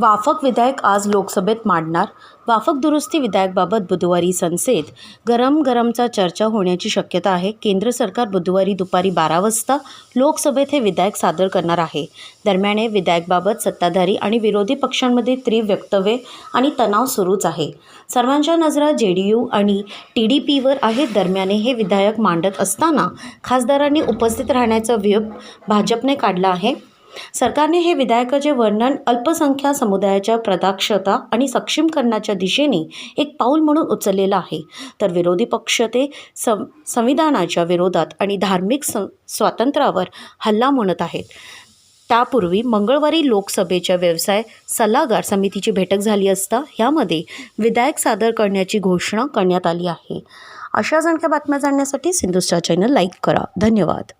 वाफक विधेयक आज लोकसभेत मांडणार. वाफक दुरुस्ती विधेयकबाबत बुधवारी संसदेत गरम गरमचा चर्चा होण्याची शक्यता आहे. केंद्र सरकार बुधवारी दुपारी बारा वाजता लोकसभेत हे विधेयक सादर करणार आहे. दरम्यान हे विधेयकबाबत सत्ताधारी आणि विरोधी पक्षांमध्ये तीव्र वक्तव्ये आणि तणाव सुरूच आहे. सर्वांच्या नजरा जे डी यू आणि टी डी पीवर आहेत. दरम्याने हे विधेयक मांडत असताना खासदारांनी उपस्थित राहण्याचा व्यूप भाजपने काढला आहे. सरकारने हे विधायकाचे वर्णन अल्पसंख्या समुदायाच्या प्रदाक्षता आणि सक्षम करण्याच्या दिशेने एक पाऊल म्हणून उचललेलं आहे. तर विरोधी पक्ष ते सं संविधानाच्या विरोधात आणि धार्मिक स स्वातंत्र्यावर हल्ला म्हणत आहेत. त्यापूर्वी मंगळवारी लोकसभेच्या व्यवसाय सल्लागार समितीची बैठक झाली असता ह्यामध्ये विधायक सादर करण्याची घोषणा करण्यात आली आहे. अशाच आणख्या बातम्या जाणण्यासाठी सिंधुस्टार चॅनल लाईक करा. धन्यवाद.